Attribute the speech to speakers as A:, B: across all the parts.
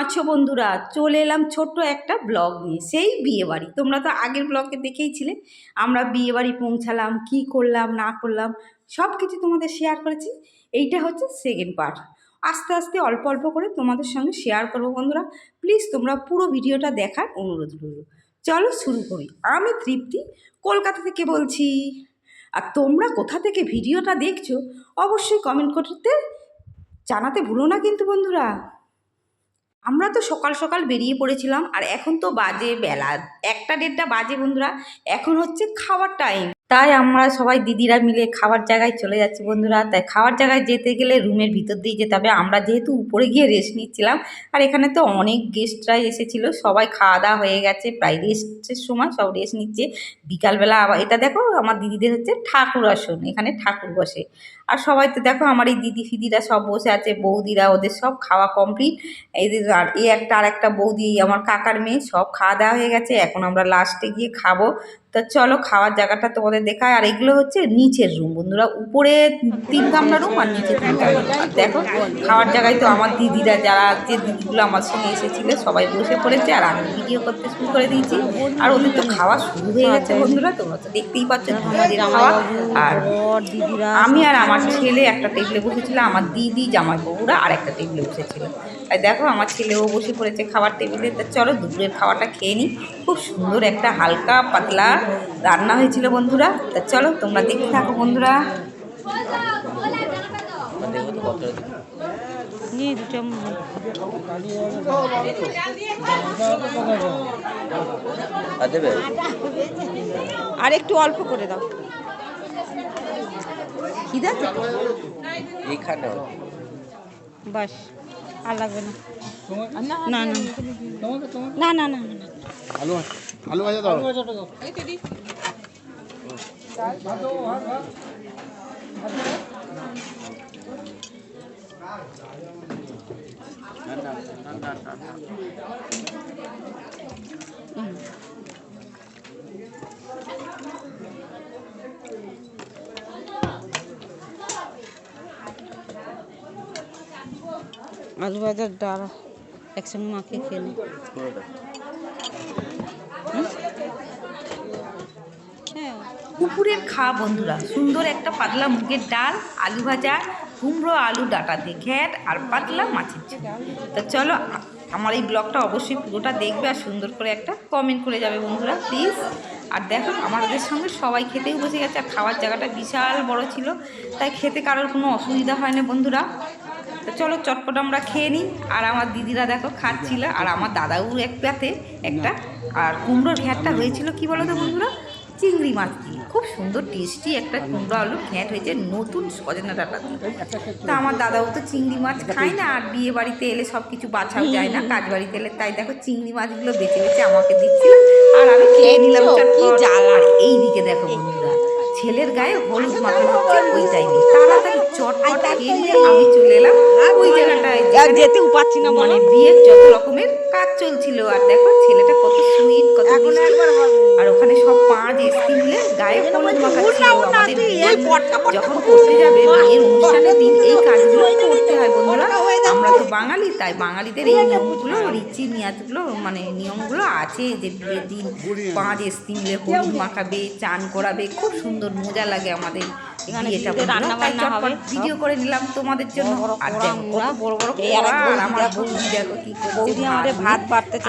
A: আছো বন্ধুরা, চলে এলাম ছোট্ট একটা ব্লগ নিয়ে। সেই বিয়ে বাড়ি তোমরা তো আগের ব্লগে দেখেইছিলে, আমরা বিয়েবাড়ি পৌঁছালাম, কি করলাম, না করলাম সব কিছু তোমাদের শেয়ার করেছি। এইটা হচ্ছে সেকেন্ড পার্ট আস্তে আস্তে, অল্প অল্প করে তোমাদের সঙ্গে শেয়ার করব বন্ধুরা। প্লিজ তোমরা পুরো ভিডিওটা দেখার অনুরোধ রইল। চলো শুরু করি। আমি তৃপ্তি, কলকাতা থেকে বলছি। আর তোমরা কোথা থেকে ভিডিওটা দেখছ, অবশ্যই কমেন্ট করতে জানাতে ভুলো না কিন্তু বন্ধুরা। আমরা তো সকাল সকাল বেরিয়ে পড়েছিলাম আর এখন তো বাজে বেলা। একটা দেড়টা বাজে বন্ধুরা, এখন হচ্ছে খাওয়ার টাইম তাই আমরা সবাই দিদিরা মিলে খাবার জায়গায় চলে যাচ্ছি বন্ধুরা। তাই খাওয়ার জায়গায় যেতে গেলে রুমের ভিতর দিয়ে যেতে হবে। আমরা যেহেতু উপরে গিয়ে রেস্ট নিচ্ছিলাম, আর এখানে তো অনেক গেস্টরাই এসেছিল। সবাই খাওয়া দাওয়া হয়ে গেছে, প্রায় রেস্টের সময় সব রেস্ট নিচ্ছে। বিকালবেলা আবার, এটা দেখো আমার দিদিদের হচ্ছে ঠাকুর আসন, এখানে ঠাকুর বসে। আর সবাই তো দেখো আমার এই দিদি ফিদিরা সব বসে আছে, বৌদিরা ওদের সব খাওয়া কমপ্লিট এদের আর এ একটা আর একটা বৌদি আমার কাকার মেয়ে, সব খাওয়া দাওয়া হয়ে গেছে। এখন আমরা লাস্টে গিয়ে খাব। তো চলো খাওয়ার জায়গাটা তোমাদের দেখায় আর এগুলো হচ্ছে নিচের রুম বন্ধুরা। উপরে তিন কামরা রুম আর নিচে তিন দেখো, খাওয়ার জায়গায় তো আমার দিদিরা, যারা যে দিদিগুলো আমার সঙ্গে এসেছিল, সবাই বসে পড়েছে। আর আমি ভিডিও করতে শুরু করে দিয়েছি। আর ওদের তো খাওয়া শুরু হয়ে গেছে, বন্ধুরা। তোমরা তো দেখতেই পাচ্ছ খাওয়া। আর আমি আর আমার ছেলে একটা টেবিলে বসেছিল, আমার দিদি, জামাই বউরা আর একটা টেবিলে বসেছিল। তাই দেখো, আমার ছেলেও বসে পড়েছে খাবার টেবিলে তা চলো দুপুরের খাওয়াটা খেয়ে নিই। খুব সুন্দর একটা হালকা পাতলা রান্না হয়েছিল বন্ধুরা, তা চলো তোমরা দেখতে থাকো বন্ধুরা।
B: আর
C: একটু অল্প করে দাও। খিদা?
B: এইখানে
C: বাস, আর লাগবে না। না না না। না না না
D: আলু আলু ভাজা দাও
C: আলু ভাজার ডাল একসঙ্গে মাখিয়ে খেয়ে নি হ্যাঁ
A: দুপুরের খাওয়া বন্ধুরা, সুন্দর একটা পাতলা মুগের ডাল, আলু ভাজা, কুমড়ো, আলু, ডাটা দিয়ে ঘ্যাট আর পাতলা মাছের তো চলো, আমার এই ব্লগটা অবশ্যই পুরোটা দেখবে আর সুন্দর করে একটা কমেন্ট করে যাবে বন্ধুরা প্লিজ আর দেখো আমাদের সঙ্গে সবাই খেতেই বসে গেছে, আর খাওয়ার জায়গাটা বিশাল বড় ছিল, তাই খেতে কারোর কোনো অসুবিধা হয় না বন্ধুরা। তো চলো চটপট আমরা খেয়ে নিই। আর আমার দিদিরা দেখো খাচ্ছিল আর আমার দাদাও এক প্যাতে একটা। আর কুমড়োর ঘ্যাটটা হয়েছিল কি বলো তো বন্ধুরা? চিংড়ি মাছ দিয়ে। খুব সুন্দর টেস্টি একটা কুমড়ো আলুর ঘ্যাট হয়েছে নতুন সজনা ডাটা দিয়ে। তা আমার দাদাও তো চিংড়ি মাছ খায় না আর বিয়ে বাড়িতে এলে সব কিছু বাছাও যায় না কাজ বাড়িতে এলে তাই দেখো চিংড়ি মাছগুলো বেছে বেছে আমাকে দিচ্ছিল। আর আমি খেয়ে নিলাম কি জ্বালা। এই দিকে দেখো বন্ধুরা ছেলের গায়ে হলুদ মাখানো হচ্ছে ওই টাইমে তাড়াতাড়ি চটপট খেয়ে আমি চলে এলাম। আর ওই জায়গাটায়
C: যেতেও পারছি না
A: মানে বিয়ের যত রকমের কাজ চলছিল আর দেখো ছেলেটা কত সুইট কত মিষ্টি। আর ওখানে সব পাঁচ এসছি মিলে গায়ে হলুদ মাখাচ্ছিল আমাদের যখন করতে যাবে বিয়ের অনুষ্ঠানের দিন এই কাজগুলো করতে হয় বন্ধুরা। আমরা তো বাঙালি তাই বাঙালিদের এই নিয়মগুলো রীতি নিয়াতগুলো মানে নিয়মগুলো আছে যে বিয়ের দিন পাঁচ এসছি মিলে হলুদ মাখাবে চান করাবে খুব সুন্দর মজা লাগে আমাদের ভিডিও করে নিলাম তোমাদের জন্য। আর বড় বড় আমার বৌদি দেখো কি করছে।
C: বৌদি আমাদের ভাত বাড়তেছে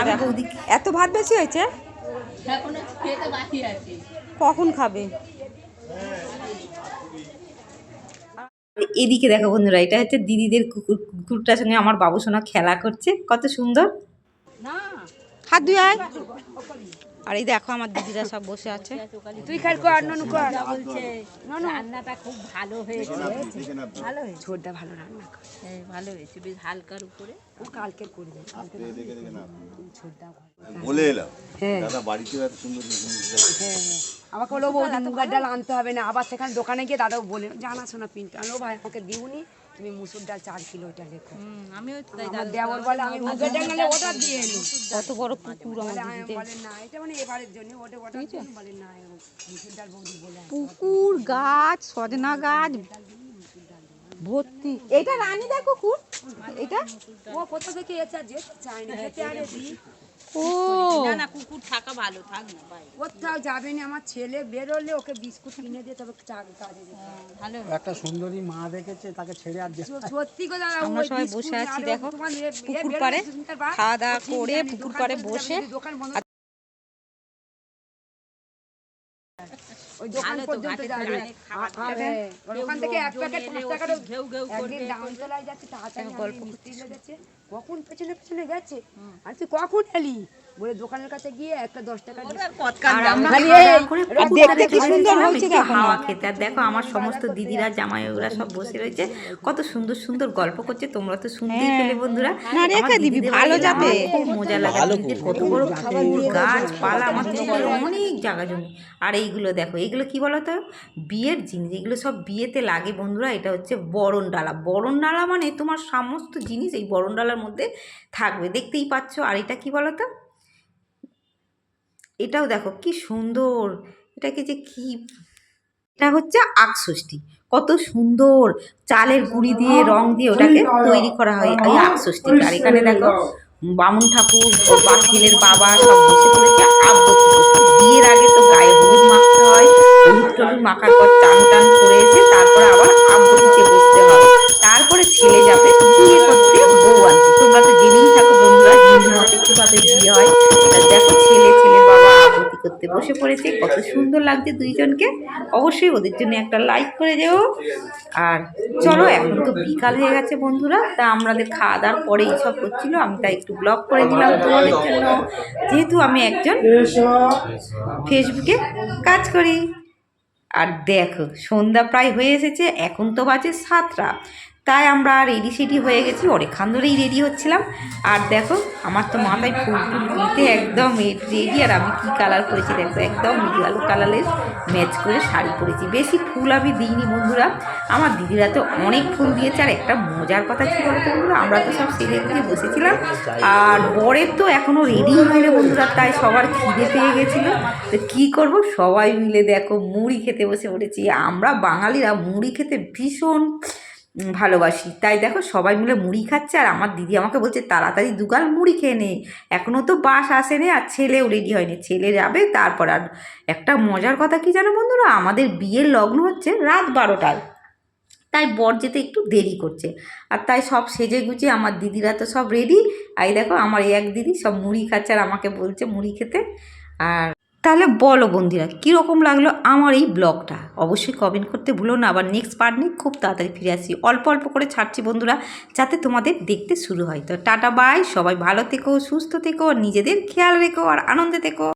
C: এত ভাত বেশি হয়েছে? কখন খাবে?
A: এদিকে দেখো বন্ধুরা এটা হচ্ছে দিদিদের কুকুর কুকুরটার সঙ্গে আমার বাবু সোনা খেলা করছে। কত সুন্দর।
C: হাত ধুয়ে আয়। আর এই দেখো আমার দিদিরা সব বসে আছে। তুই খাল কর ননু কর। বলছে ননু।
E: রান্নাটা খুব ভালো হয়েছে। ভালো হয়েছে। ঝোরটা ভালো রান্না করে। হ্যাঁ ভালো হয়েছে। বেশ হালকার উপরে। ও কালকে করবে
D: বলে এলাম। দাদা বাড়িতে এত সুন্দর
E: হ্যাঁ হ্যাঁ। আমাকে বলো বৌদি মুগার ডাল আনতে হবে না। আবার সেখানে দোকানে গিয়ে দাদাও বলে জানাশোনা পিনটা। আনো ভাই আমাকে দিউনি তুমি মুসুর ডাল চার কিলো ওটা লেখো। আমার দেওয়ার বলে আমি মুগের ডাল ওটা দিয়ে এলো।
C: কত বড় পুকুর
E: বলে আমি বলে না এটা মানে এবারের জন্য ওটা জন্য বলে না মুসুর ডাল বৌদি বলে
C: পুকুর গাছ সজনা গাছ ভর্তি। এটা রানী দেখো কুকুর? এটা?
E: ও কোথা থেকে এসে আর যেতে চায়নি যেতে আরে না কুকুর থাকা ভালো থাক না বাইরে
F: কোথাও যাবে না আমার ছেলে বেরোলে ওকে বিস্কুট কিনে দিয়ে তবে চা কাজে যেতে
E: ভালো
G: একটা সুন্দরী মা দেখেছে তাকে ছেড়ে আর
F: সত্যি কথা
C: আমরা
F: ওই
C: সবাই বসে আছি দেখো পুকুর পাড়ে খাওয়া দাওয়া করে পুকুর পাড়ে বসে
F: যাবে, দোকান বন্ধ ওই দোকান পর্যন্ত যাবে
E: দাঁড়িয়ে খাওয়া
F: আর, হ্যাঁ, ওর ওখান থেকে এক প্যাকেট পাঁচ টাকারও
E: ঘেউ ঘেউ
F: একদিন ডাউন যাচ্ছে তাড়াতাড়ি গল্প কখন পেছনে পেছনে গেছে আর তুই কখন এলি বলে দোকানের কাছে গিয়ে একটা দশ টাকা
C: দেখো
A: হাওয়া খেতে। আর দেখো আমার সমস্ত দিদিরা জামাই ওরা সব বসে রয়েছে। কত সুন্দর সুন্দর গল্প করছে তোমরা তো শুনতেই
C: হ্যাঁ।
A: পেলে বন্ধুরা।
C: ভালো যাবে।
A: খুব মজা লাগে। কত বড় ফুল গাছপালা আমার অনেক জায়গা জমি। আর এইগুলো দেখো এইগুলো কি বলতো? বিয়ের জিনিস এগুলো সব বিয়েতে লাগে বন্ধুরা। এটা হচ্ছে বরণ ডালা। বরণ ডালা মানে তোমার সমস্ত জিনিস এই বরণ ডালার মধ্যে থাকবে। দেখতেই পাচ্ছ। আর এটা কি বলতো? এটাও দেখো কি সুন্দর। এটাকে যে কি এটা হচ্ছে আকষষ্ঠী কত সুন্দর চালের গুঁড়ি দিয়ে, রং দিয়ে ওটাকে তৈরি করা হয় এই আকষষ্ঠী আর এখানে দেখো বামুন ঠাকুর বা ছেলের বাবা সব বসে পড়েছে। আবৃত্তি বিয়ের আগে তো গায়ে হলুদ মাখতে হয়। হলুদ টলুদ মাখার পর টান টান করে এসে তারপরে আবার আবৃত্তিতে বসতে হয়। তারপরে ছেলে যাবে বিয়ে করতে বউ আনতে। তোমরা তো জেনেই থাকো বন্ধুরা, হিন্দু মতে কীভাবে বিয়ে হয়। দেখো ছেলে ছেলের বাবা আবৃত্তি করতে বসে পড়েছে, কত সুন্দর লাগছে দুইজনকে। অবশ্যই ওদের জন্য একটা লাইক করে যেও আর চলো, এখন তো বিকাল হয়ে গেছে বন্ধুরা, তা আমাদের খাওয়া দাওয়ার পরে এইসব হচ্ছিল। আমি তাই একটু ব্লগ করে দিলাম তোমাদের জন্য। যেহেতু আমি একজন ফেসবুকে কাজ করি। আর দেখো, সন্ধ্যা প্রায় হয়ে এসেছে, এখন তো বাজে সাতটা। তাই আমরা রেডি সেডি হয়ে গেছি। অনেকক্ষণ ধরেই রেডি হচ্ছিলাম। আর দেখো, আমার তো মাথায় ফুল টুল দিতে একদম রেডি আর আমি কী কালার করেছি দেখো, একদম কালো কালারের ম্যাচ করে শাড়ি পরেছি। বেশি ফুল আমি দিইনি বন্ধুরা। আমার দিদিরা তো অনেক ফুল দিয়েছে। আর একটা মজার কথা ছিল বলতো বন্ধুরা? আমরা তো সব সেরে গুজে বসেছিলাম। আর বরের তো এখনও রেডি হয়নি বন্ধুরা। তাই সবার খিদে পেয়ে গেছিল। তো কী করব? সবাই মিলে দেখো, মুড়ি খেতে বসে পড়েছি। আমরা বাঙালিরা মুড়ি খেতে ভীষণ ভালোবাসি। তাই দেখো সবাই মিলে মুড়ি খাচ্ছে আর আমার দিদি আমাকে বলছে, তাড়াতাড়ি দুগাল মুড়ি খেয়ে নে। এখনও তো বাস আসেনি আর ছেলেও রেডি হয়নি। ছেলে যাবে তারপর আর একটা মজার কথা কি জানো বন্ধুরা? আমাদের বিয়ের লগ্ন হচ্ছে রাত বারোটায়। তাই বর যেতে একটু দেরি করছে। আর তাই সব সেজে গুজে আমার দিদিরা তো সব রেডি আর দেখো আমার এক দিদি সব মুড়ি খাচ্ছে আর আমাকে বলছে মুড়ি খেতে। আর তাহলে বলো বন্ধুরা, কীরকম লাগল আমার এই ব্লগটা? অবশ্যই কমেন্ট করতে ভুলো না, আবার নেক্সট পার্ট নিয়ে খুব তাড়াতাড়ি ফিরে আসি। অল্প অল্প করে ছাড়ছি বন্ধুরা, যাতে তোমাদের দেখতে শুরু হয়। তো টাটা বাই সবাই ভালো থেকো, সুস্থ থেকো, নিজেদের খেয়াল রেখো আর আনন্দে থেকো।